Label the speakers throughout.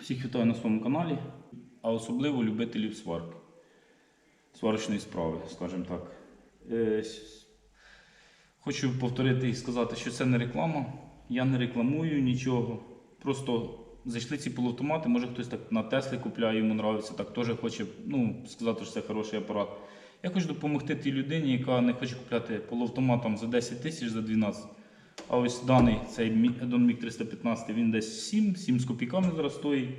Speaker 1: Всіх вітаю на своєму каналі, а особливо любителів сварки. Сварочної справи, скажімо так. Е, Хочу повторити і сказати, що це не реклама. Я не рекламую нічого. Просто зайшли ці полуавтомати, може хтось так на Теслі купляє, йому подобається, так теж хоче ну, сказати, що це хороший апарат. Я хочу допомогти тій людині, яка не хоче купляти полуавтомат там, за 10 тисяч, за 12. А ось даний цей Mic 315, він десь 7, 7 з копійками зараз стоїть.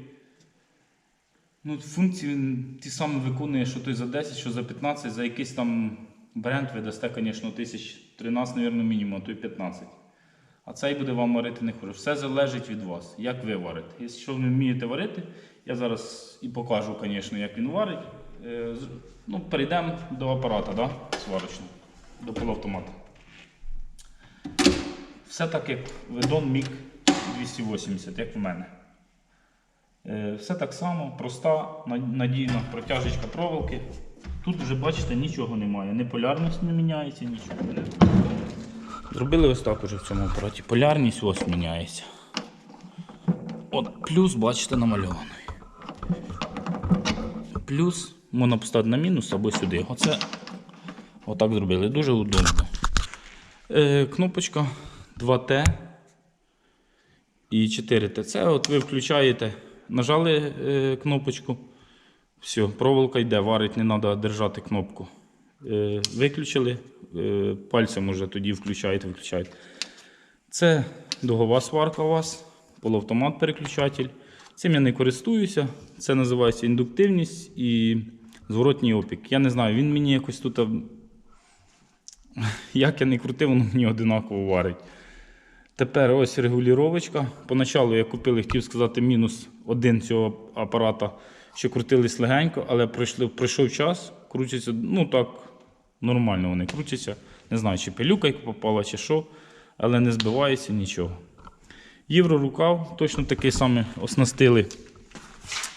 Speaker 1: Ну, функції він ті самі виконує, що той за 10, що за 15, за якийсь там бренд ви дасте, звісно, тисяч 13, мабуть, мінімум, а то й 15. А цей буде вам варити не хуже. Все залежить від вас, як ви варите. Якщо ви вмієте варити, я зараз і покажу, звісно, як він варить. Е, Ну, перейдемо до апарата, да? сварочного, до полуавтомата. Все так, як Vedon MiG 280, як в мене. Е, Все так само, проста, надійна протяжечка проволоки. Тут вже бачите, нічого немає. Не полярність не міняється, нічого. Зробили ось так уже в цьому апараті. Полярність ось міняється. От плюс, бачите, намальований. Плюс можна поставити на мінус або сюди. Оце отак зробили. Дуже удобно. Е, кнопочка 2T і 4T. Це от ви включаєте, нажали е, кнопочку. Все, проволока йде, варить, не треба держати кнопку. Е, виключили, е, пальцем уже тоді включаєте, виключаєте. Це дугова сварка у вас, полуавтомат переключатель. Цим я не користуюся. Це називається індуктивність і зворотній опік. Я не знаю, він мені якось тут. Як я не крутив, воно мені одинаково варить. Тепер ось регулювачка. Поначалу я купив, хотів сказати, мінус один цього апарата, що крутились легенько, але пройшли, пройшов час, крутяться, ну так, нормально вони крутяться. Не знаю, чи пилюка попала, чи що, але не збивається нічого. Єврорукав точно такий самий оснастили,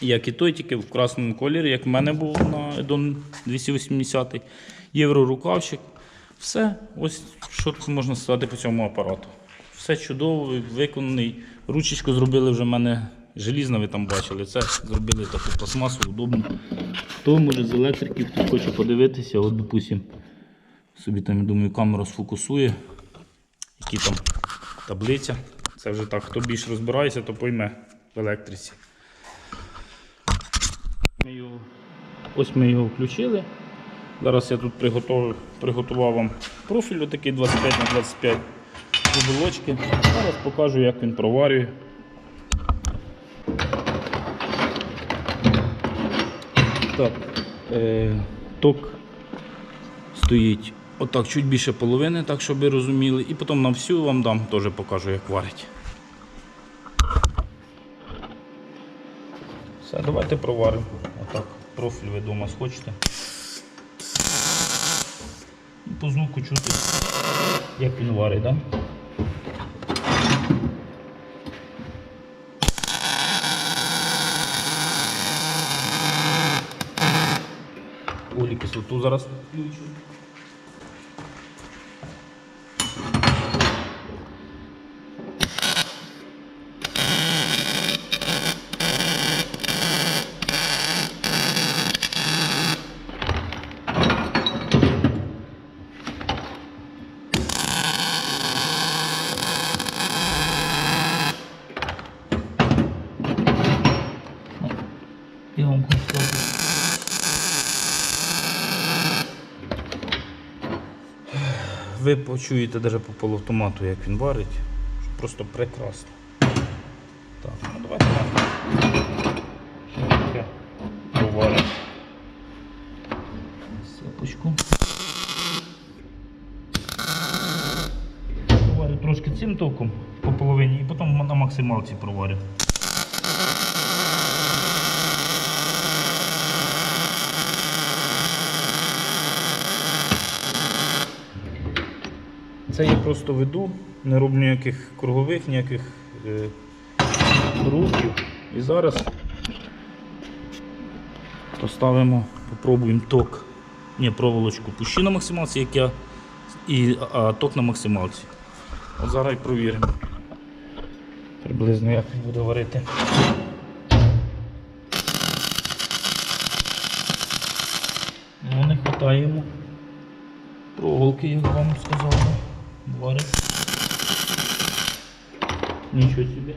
Speaker 1: як і той, тільки в красному кольорі, як в мене був на Edon 280. Єврорукавчик. Все, ось що тут можна сказати по цьому апарату. Все чудово, виконаний. Ручечку зробили вже в мене желізна, ви там бачили. Це зробили таку пластмасу, удобно. Хто може з електриків, хто хоче подивитися, от, допустим, собі там, я думаю, камера сфокусує, які там таблиця. Це вже так, хто більш розбирається, то пойме в електриці. Ми його- Ось ми його включили. Зараз я тут приготував, приготував вам профіль такий 25 на 25 буболочки. Зараз покажу, як він проварює. Так, е, ток стоїть отак, чуть більше половини, так щоб ви розуміли. І потім на всю вам дам, теж покажу, як варить. Все, давайте проваримо. Отак, профіль ви вдома схочете. По звуку чути, як він варить, так? Да? Олі кислоту зараз включу. Я вам хочу. Ви почуєте навіть по полуавтомату, як він варить. Просто прекрасно. Так, ну давайте ще. Сипочку. Проварю трошки цим током по половині і потім на максималці проварю. Це я просто веду, не роблю ніяких кругових, ніяких е, рухів. І зараз поставимо, попробуємо ток. Ні, проволочку пущу на максималці, як я і а, ток на максималці. От Зараз і провіримо. Приблизно як буду варити. Ну, не хватаємо проволоки, як вам сказав. Варить. Нічого собі.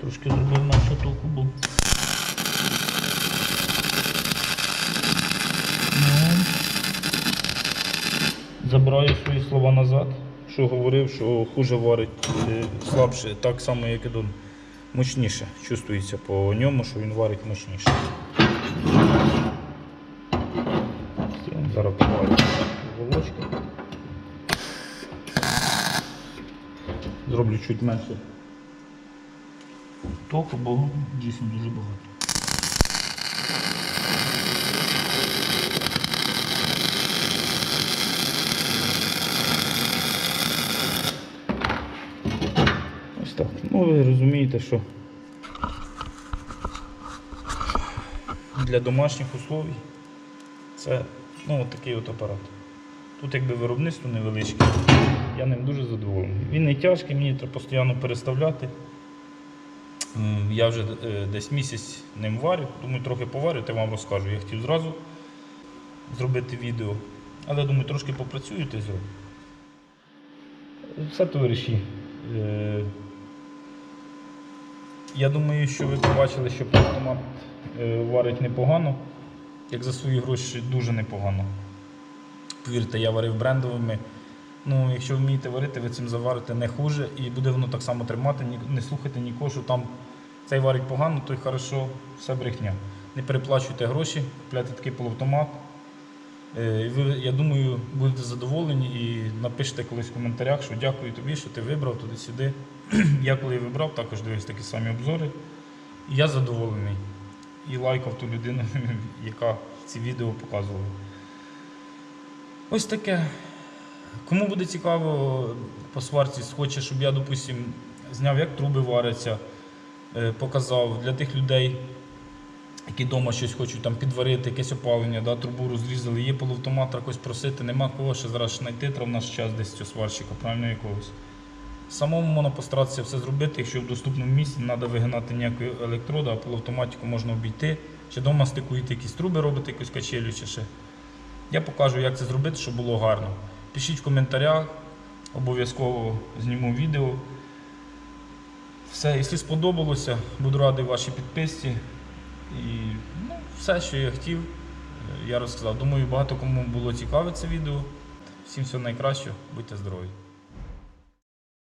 Speaker 1: Трошки зробив менше толку був. Забираю свої слова назад, що говорив, що хуже варить е, слабше, так само, як і дон. Мощніше чувствується по ньому, що він варить мощніше. Зроблю чуть менше току, бо дійсно дуже багато. Ось так. Ну ви розумієте, що для домашніх условій це ну, такий от апарат. Тут якби виробництво невеличке, я ним дуже задоволений. Він не тяжкий, мені треба постійно переставляти. Я вже е, десь місяць ним варю, думаю, трохи поварю, я вам розкажу. Я хотів зразу зробити відео, але думаю, трошки попрацюю та й. Все товариші. е, Я думаю, що ви побачили, що автомат варить непогано. Як за свої гроші дуже непогано. Повірте, я варив брендовими. Ну, якщо вмієте варити, ви цим заварите не хуже і буде воно так само тримати, не слухайте нікого, що там цей варить погано, то й хорошо, все брехня. Не переплачуйте гроші, купляйте такий полуавтомат. Е, Ви, я думаю, будете задоволені і напишете колись в коментарях, що дякую тобі, що ти вибрав туди-сюди. я коли вибрав, також дивився такі самі обзори. І я задоволений. І лайкав ту людину, яка ці відео показувала. Ось таке. Кому буде цікаво по сварці, хоче, щоб я, допустим, зняв, як труби варяться, е, показав для тих людей, які вдома щось хочуть там підварити, якесь опалення, да, трубу розрізали, є полуавтомат, когось просити, нема кого ще зараз знайти, треба в наш час десь цього сварщика, правильно якогось. Самому можна постаратися все зробити, якщо в доступному місці не треба вигинати ніякої електроду, а полуавтоматику можна обійти. Чи вдома стикуєте якісь труби, робите якусь качелю чи ще. Я покажу, як це зробити, щоб було гарно. Пишіть в коментарях, обов'язково зніму відео. Все, якщо сподобалося, буду радий вашій підписці. І ну, все, що я хотів, е, я розказав. Думаю, багато кому було цікаве це відео. Всім всього найкращого, будьте здорові!